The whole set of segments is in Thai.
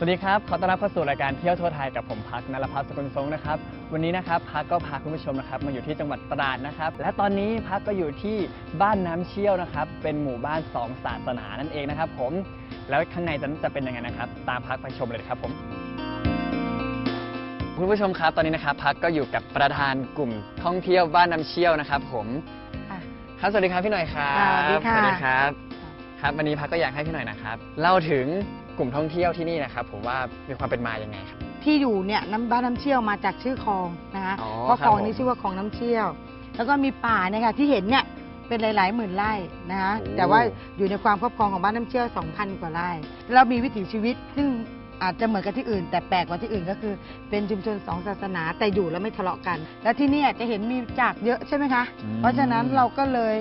วัสดีครับ ขอต้อนรับเข้าสู่รายการเที่ยวทั่วไทยกับผมพักนรพัฒน์สกุลทรงนะครับ วันนี้นะครับพักก็พาคุณผู้ชมนะครับมาอยู่ที่จังหวัดตราดนะครับ และตอนนี้พักก็อยู่ที่บ้านน้ำเชี่ยวนะครับ เป็นหมู่บ้านสองศาสนานั่นเองนะครับ ผม แล้วข้างในจะจะเป็นยังไงนะครับ ตามพักไปชมเลยครับผม คุณผู้ชมครับ ตอนนี้นะครับพักก็อยู่กับประธานกลุ่มท่องเที่ยวบ้านน้ำเชี่ยวนะครับ ผมค่ะครับสวัสดีครับพี่หน่อยครับค่ะสวัสดีค่ะสวัสดีครับ ครับ วันนี้พักก็อยากให้พี่หน่อยนะครับ เล่าถึง กลุ่มท่องเที่ยวที่นี่นะครับผมว่ามีความเป็นมายังไงครับ ที่อยู่เนี่ยน้ำบ้านน้ำเชี่ยวมาจากชื่อคลองนะคะอ๋อเพราะครับคลองผมนี้ชื่อว่าคลองน้ำเชี่ยว แล้วก็มีป่าเนี่ยค่ะที่เห็นเนี่ยเป็นหลาย ๆ หมื่นไร่นะคะโอ้ แต่ว่าอยู่ในความครอบครองของบ้านน้ำเชี่ยว 2,000 กว่าไร่แล้วมีวิถีชีวิตซึ่งอาจจะเหมือนกับที่อื่น แต่แปลกกว่าที่อื่นก็คือ เป็นชุมชนสองศาสนาแต่อยู่แล้วไม่ทะเลาะกัน และที่เนี่ยจะเห็นมีจากเยอะใช่ไหมคะ อืม เพราะฉะนั้นเราก็เลย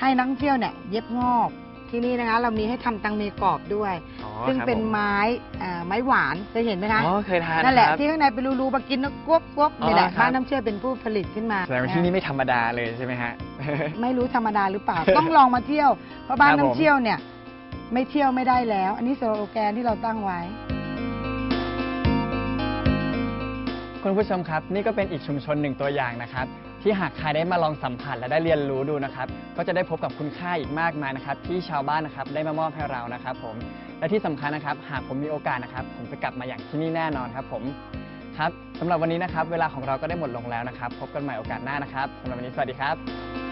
ให้นักท่องเที่ยวเนี่ยเย็บงอก ที่นี่นะคะ เรามีให้ทำตังเมกรอบด้วย อ๋อซึ่งครับเป็นผมไม้อ่าไม้หวานเคยเห็นไหมคะอ๋อเคยทานนั่นแหละครับ ที่ข้างในเป็นรูๆมากินแล้วกวบกวบอ๋อนี่แหละครับ บ้านน้ำเชื่อเป็นผู้ผลิตขึ้นมาแสดงว่าที่นี่ไม่ธรรมดาเลยใช่ไหมฮะ ไม่รู้ธรรมดาหรือเปล่า ต้องลองมาเที่ยว เพราะบ้านครับผม น้ำเชี่ยวเนี่ย ไม่เที่ยวไม่ได้แล้ว อันนี้สโลแกนที่เราตั้งไว้ คุณผู้ชมครับ นี่ก็เป็นอีกชุมชนหนึ่งตัวอย่างนะครับ ที่หากใครได้มาลองสัมผัสและได้เรียนรู้ดูนะครับ ก็จะได้พบกับคุณค่าอีกมากมายนะครับ ที่ชาวบ้านนะครับได้มามอบให้เรานะครับผมและที่สำคัญนะครับ หากผมมีโอกาสนะครับ ผมจะกลับมาอย่างที่นี่แน่นอนครับผมครับสำหรับวันนี้นะครับ เวลาของเราก็ได้หมดลงแล้วนะครับ พบกันใหม่โอกาสหน้านะครับสำหรับวันนี้สวัสดีครับ